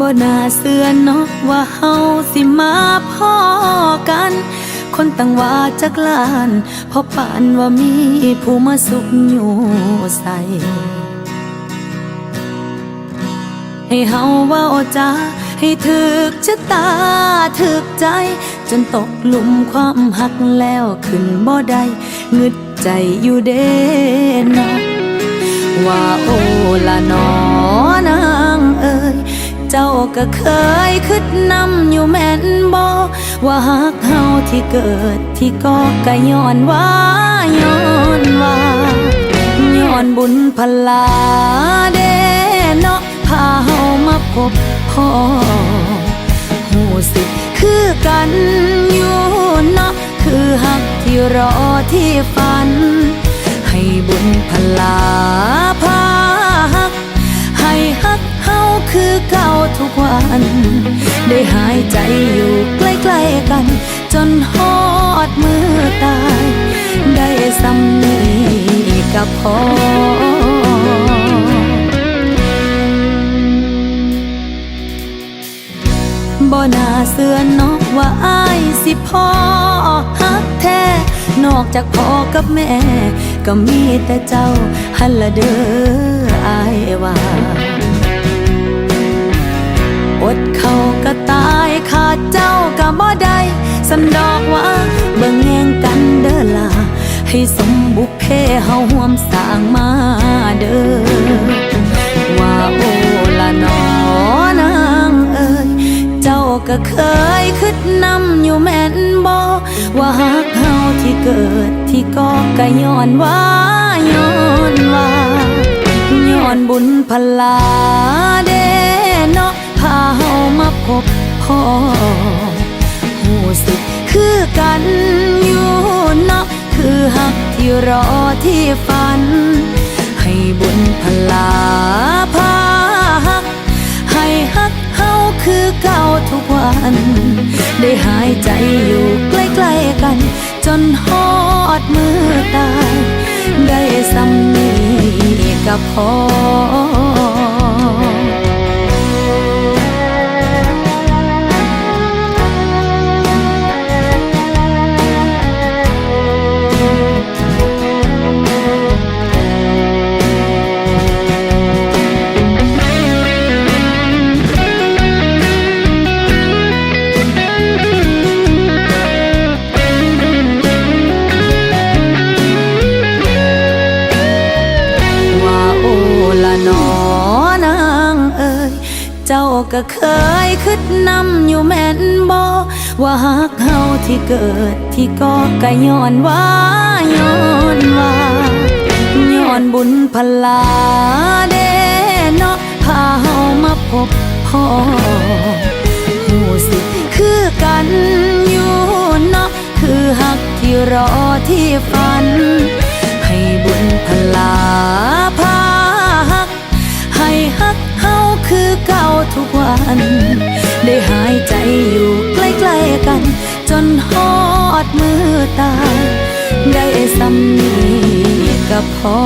บ่น่าเสื่อเนาะว่าเฮาสิมาพ่อกัน คนตั้งว่าจักลานเพราะปานว่ามีผู้มาสุขอยู่ใส่ให้เฮาว้าจาให้ถึกชะตาถึกใจ จนตกหลุมความหักแล้วขึ้นบ่ได้งึดใจอยู่เด้เนาะว่าโอละนอนางเอ่ย เจ้าก็เคยคิดนำอยู่แม่นบ่ว่าหักเฮาที่เกิดที่ก็กะย้อนว่าย้อนว่าย้อนบุญพลาเดเนาะพาเฮามาพบพ่อหูสึกคือกันอยู่เนาะคือหักที่รอที่ฝัน ให้บุญพลา ได้หายใจอยู่ใกล้ๆกัน จนฮอดมือตาย ได้สำนีกับพอบ่น่าเสือนอกว่าอายสิพ่อฮักแท้ นอกจากพ่อกับแม่ ก็มีแต่เจ้าหันละเด้ออายว่า สันดอกว่าเบิ่งแยงกันเด้อล่ะให้สมบุพเพเฮาห่วมสร้างมาเด้อว่าโอละนอนางเอ่ยเจ้าก็เคยคิดนำอยู่แม่นบ่ว่าหักเฮาที่เกิดที่ก็กะย้อนว่าย้อนว่าย้อนบุญพลาเด้เนาะพาเฮามาพบพ่อหูสึก คือกันอยู่เนาะคือหักที่รอที่ฝัน ให้บุญพลาพาหัก ให้ฮักเฮาคือเก่าทุกวัน ได้หายใจอยู่ใกล้ๆกัน จนฮอดมือตาย ได้สำนีกับพอ ละนอนางเอ่ยเจ้าก็เคยคิดนำอยู่แม่นบ่ว่าหักเฮาที่เกิดที่ก็กะย้อนว่าย้อนว่าย้อนบุญพลาเดเนาะพาเฮามาพบพ่อหูสึกคือกันอยู่เนาะคือหักที่รอที่ฝัน หายใจอยู่ใกล้ๆกัน จนหอดมือตายได้สำนีกับพอ